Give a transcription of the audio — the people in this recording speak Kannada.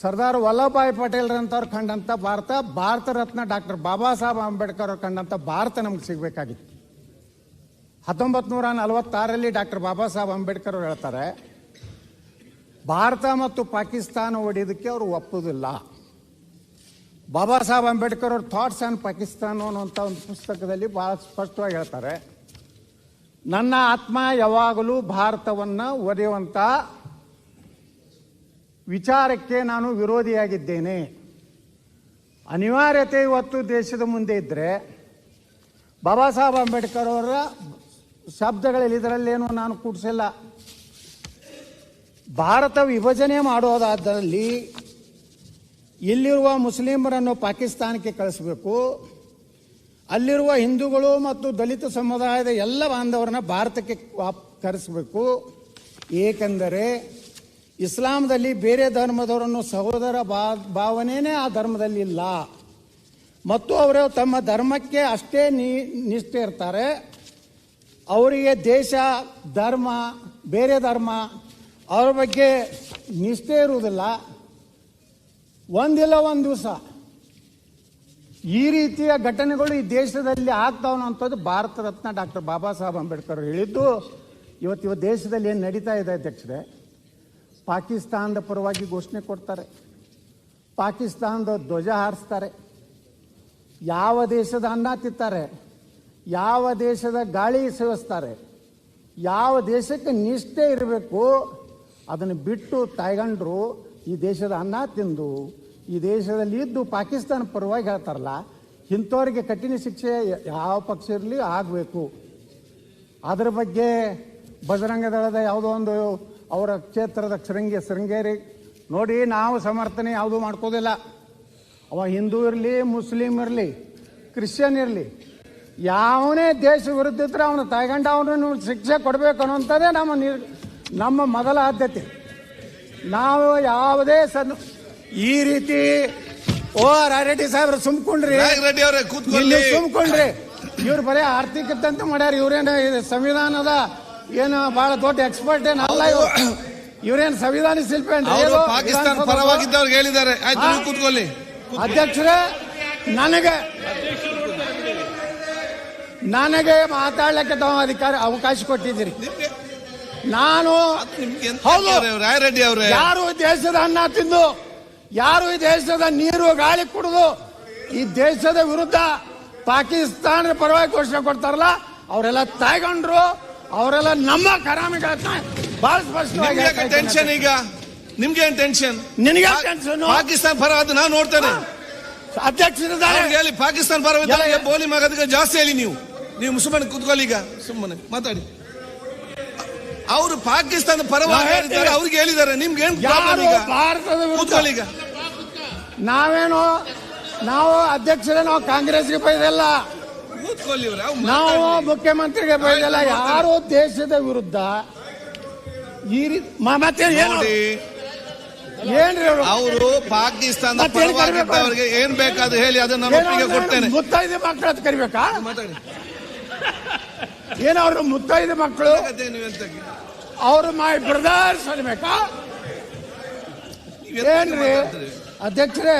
ಸರ್ದಾರ್ ವಲ್ಲಭಭಾಯಿ ಪಟೇಲ್ರಂತವ್ರು ಕಂಡಂತ ಭಾರತ ಭಾರತ ರತ್ನ ಡಾಕ್ಟರ್ ಬಾಬಾ ಸಾಹೇಬ್ ಅಂಬೇಡ್ಕರ್ ಅವ್ರು ಕಂಡಂತ ಭಾರತ ನಮ್ಗೆ ಸಿಗ್ಬೇಕಾಗಿತ್ತು. ಹತ್ತೊಂಬತ್ತು ನೂರ ನಲವತ್ತಾರಲ್ಲಿ ಡಾಕ್ಟರ್ ಬಾಬಾ ಸಾಹೇಬ್ ಅಂಬೇಡ್ಕರ್ ಅವ್ರು ಹೇಳ್ತಾರೆ, ಭಾರತ ಮತ್ತು ಪಾಕಿಸ್ತಾನ ಒಡೆಯೋದಕ್ಕೆ ಅವರು ಒಪ್ಪುದಿಲ್ಲ. ಬಾಬಾ ಸಾಹೇಬ್ ಅಂಬೇಡ್ಕರ್ ಅವ್ರ ಥಾಟ್ಸ್ ಆನ್ ಪಾಕಿಸ್ತಾನ ಅನ್ನುವಂಥ ಒಂದು ಪುಸ್ತಕದಲ್ಲಿ ಬಹಳ ಸ್ಪಷ್ಟವಾಗಿ ಹೇಳ್ತಾರೆ, ನನ್ನ ಆತ್ಮ ಯಾವಾಗಲೂ ಭಾರತವನ್ನು ಒಡೆಯುವಂಥ ವಿಚಾರಕ್ಕೆ ನಾನು ವಿರೋಧಿಯಾಗಿದ್ದೇನೆ. ಅನಿವಾರ್ಯತೆ ಇವತ್ತು ದೇಶದ ಮುಂದೆ ಇದ್ದರೆ ಬಾಬಾ ಸಾಹೇಬ್ ಅಂಬೇಡ್ಕರ್ ಅವರ ಶಬ್ದಗಳಲ್ಲಿ ಇದರಲ್ಲೇನು ನಾನು ಕೂಡಿಸಿಲ್ಲ. ಭಾರತ ವಿಭಜನೆ ಮಾಡೋದಾದಲ್ಲಿ ಇಲ್ಲಿರುವ ಮುಸ್ಲಿಮರನ್ನು ಪಾಕಿಸ್ತಾನಕ್ಕೆ ಕಳಿಸಬೇಕು. ಅಲ್ಲಿರುವ ಹಿಂದೂಗಳು ಮತ್ತು ದಲಿತ ಸಮುದಾಯದ ಎಲ್ಲ ಬಾಂಧವರನ್ನ ಭಾರತಕ್ಕೆ ಕರೆಸಬೇಕು. ಏಕೆಂದರೆ ಇಸ್ಲಾಂದಲ್ಲಿ ಬೇರೆ ಧರ್ಮದವರನ್ನು ಸಹೋದರ ಭಾವನೆಯೇ ಆ ಧರ್ಮದಲ್ಲಿ ಇಲ್ಲ. ಮತ್ತು ಅವರು ತಮ್ಮ ಧರ್ಮಕ್ಕೆ ಅಷ್ಟೇ ನಿಷ್ಠೆ ಇರ್ತಾರೆ. ಅವರಿಗೆ ದೇಶ, ಧರ್ಮ, ಬೇರೆ ಧರ್ಮ, ಅವ್ರ ಬಗ್ಗೆ ನಿಷ್ಠೆ ಇರುವುದಿಲ್ಲ. ಒಂದಿಲ್ಲ ಒಂದು ದಿವಸ ಈ ರೀತಿಯ ಘಟನೆಗಳು ಈ ದೇಶದಲ್ಲಿ ಆಗ್ತಾವ ಅನ್ನೋಂಥದ್ದು ಭಾರತ ರತ್ನ ಡಾಕ್ಟರ್ ಬಾಬಾ ಸಾಹೇಬ್ ಅಂಬೇಡ್ಕರ್ ಹೇಳಿದ್ದು. ಇವತ್ತು ದೇಶದಲ್ಲಿ ಏನು ನಡೀತಾ ಇದೆ ಅಧ್ಯಕ್ಷರೇ? ಪಾಕಿಸ್ತಾನದ ಪರವಾಗಿ ಘೋಷಣೆ ಕೊಡ್ತಾರೆ. ಪಾಕಿಸ್ತಾನದ ಧ್ವಜ ಹಾರಿಸ್ತಾರೆ. ಯಾವ ದೇಶದ ಅನ್ನ ತಿತ್ತಾರೆ ಯಾವ ದೇಶದ ಗಾಳಿ ಸೇವಿಸ್ತಾರೆ ಯಾವ ದೇಶಕ್ಕೆ ನಿಷ್ಠೆ ಇರಬೇಕು ಅದನ್ನು ಬಿಟ್ಟು ತಾಯ್ಗಂಡ್ರು ಈ ದೇಶದ ಅನ್ನ ತಿಂದು, ಈ ದೇಶದಲ್ಲಿ ಇದ್ದು ಪಾಕಿಸ್ತಾನ ಪರವಾಗಿ ಹೇಳ್ತಾರಲ್ಲ, ಇಂಥವ್ರಿಗೆ ಕಠಿಣ ಶಿಕ್ಷೆ ಯಾವ ಪಕ್ಷ ಇರಲಿ ಆಗಬೇಕು. ಅದರ ಬಗ್ಗೆ ಬಜರಂಗದಳದ ಯಾವುದೋ ಒಂದು ಅವರ ಕ್ಷೇತ್ರದ ಶೃಂಗೇ ಶೃಂಗೇರಿ ನೋಡಿ ನಾವು ಸಮರ್ಥನೆ ಯಾವುದು ಮಾಡ್ಕೋದಿಲ್ಲ. ಅವ ಹಿಂದೂ ಇರಲಿ ಮುಸ್ಲಿಂ ಇರಲಿ ಕ್ರಿಶ್ಚಿಯನ್ ಇರಲಿ ಯಾವನೇ ದೇಶ ವಿರುದ್ಧ ಇದ್ರೆ ಅವನ ತಾಯ್ಗಂಡ ಅವನು ಶಿಕ್ಷೆ ಕೊಡಬೇಕು ಅನ್ನೋಂಥದ್ದೇ ನಮ್ಮ ನಿರ್ ನಮ್ಮ ಮೊದಲ ಆದ್ಯತೆ. ನಾವು ಯಾವುದೇ ಸನ್ ಈ ರೀತಿ ಓ ರೆಡ್ಡಿ ಸಾಹೇಬ್ರು ಸುಮ್ಕೊಂಡ್ರಿ. ಸುಮ್ಕೊಂಡ್ರಿ. ಇವ್ರು ಬರೀ ಆರ್ಥಿಕತೆ ಮಾಡ್ಯಾರ. ಇವ್ರೇನು ಸಂವಿಧಾನದ ಏನು ಬಹಳ ದೊಡ್ಡ ಎಕ್ಸ್ಪರ್ಟ್ ಏನಲ್ಲ ಅಲ್ಲ ಇವ್ರು. ಇವ್ರೇನ್ ಸಂವಿಧಾನ ಶಿಲ್ಪಿ ಅಂತ? ಪಾಕಿಸ್ತಾನ ಪರವಾಗಿದ್ದವ್ರಿಗೆ ಹೇಳಿದ್ದಾರೆ. ಆಯ್ತು? ನೀವು ಕೂತ್ಕೊಳ್ಳಿ. ಅಧ್ಯಕ್ಷರೇ ನನಗೆ ನನಗೆ ಮಾತಾಡ್ಲಿಕ್ಕೆ ತಾವು ಅಧಿಕಾರ ಅವಕಾಶ ಕೊಟ್ಟಿದ್ದೀರಿ. ನಾನು ಹೌದು. ರಾಯರೆಡ್ಡಿ ರಾಯ್ ರೆಡ್ಡಿ ಅವರೇ. ಯಾರು ಈ ದೇಶದ ಅನ್ನ ತಿಂದು ಯಾರು ಈ ದೇಶದ ನೀರು ಗಾಳಿ ಕುಡಿದು ಈ ದೇಶದ ವಿರುದ್ಧ ಪಾಕಿಸ್ತಾನ ಪರವಾಗಿ ಘೋಷಣೆ ಕೊಡ್ತಾರಲ್ಲ ಅವರೆಲ್ಲ ತಾಯ್ಕೊಂಡ್ರು. ಅವರೆಲ್ಲ ನಮ್ಮ ಕರಾಮಿಗಳನ್ನ ಬಹಳ ಸ್ಪಷ್ಟವಾಗಿ ನಿಮ್ಗೆ ಟೆನ್ಷನ್ ಈಗ? ನಿಮ್ಗೆ ಏನ್ ಟೆನ್ಷನ್ ನಿನಗೆ ಟೆನ್ಷನ್ ಪಾಕಿಸ್ತಾನ ಪರ ಅದು ನಾನು ನೋಡ್ತೇನೆ. ಅಧ್ಯಕ್ಷರಿದ್ದಾರೆ ಹೇಳಿ ಪಾಕಿಸ್ತಾನ ಪರ ಬೋಲಿ ಮಗದಕ್ಕೆ ಜಾಸ್ತಿ ಹೇಳಿ ನೀವು. ನೀವು ಸುಮ್ಮನೆ ಕುತ್ಕೊಳ್ಳಿ ಈಗ. ಸುಮ್ಮನೆ ಮಾತಾಡಿ. ಅವರು ಪಾಕಿಸ್ತಾನ ಪರವಾಗಿ ಹೇಳಿದ್ದಾರೆ. ಅವ್ರಿಗೆ ಹೇಳಿದ್ದಾರೆ. ನಿಮ್ಗೆ ಏನ್ ಯಾರು ಪ್ರಾಬ್ಲಮ್ ಈಗ? ಭಾರತದ ಕೂತ್ಕೊಳ್ಳಿ ಈಗ. ನಾವೇನು ನಾವು ಅಧ್ಯಕ್ಷರೇ ನಾವು ಕಾಂಗ್ರೆಸ್ಗೆ ಬೈದಲ್ಲ ನಾವು. ಮುಖ್ಯಮಂತ್ರಿಗೆ ಬೈದಲ್ಲ ಯಾರು ದೇಶದ ವಿರುದ್ಧ ಈ ರೀತಿ ಮತ್ತೆ ಏನು? ಏನ್ರಿ ಅವ್ರು? ಪಾಕಿಸ್ತಾನ ಅವ್ರಿಗೆ ಏನ್ ಬೇಕಾದ ಬೇಕಾದ್ರೂ ಹೇಳಿ ಅದನ್ನ ನಾನು ಒಪ್ಪಿಗೆ ಕೊಡ್ತೇನೆ. ಮುತ್ತೈದೆ ಮಕ್ಕಳು ಅಂತ ಕರಿಬೇಕಾ? ಏನ ಅವ್ರ ಮುತ್ತೈದು ಮಕ್ಕಳು ಅವರು ಮೈ ಬ್ರದರ್ಸ್ ಅನ್ಬೇಕಾ? ಏನ್ರಿ ಅಧ್ಯಕ್ಷರೇ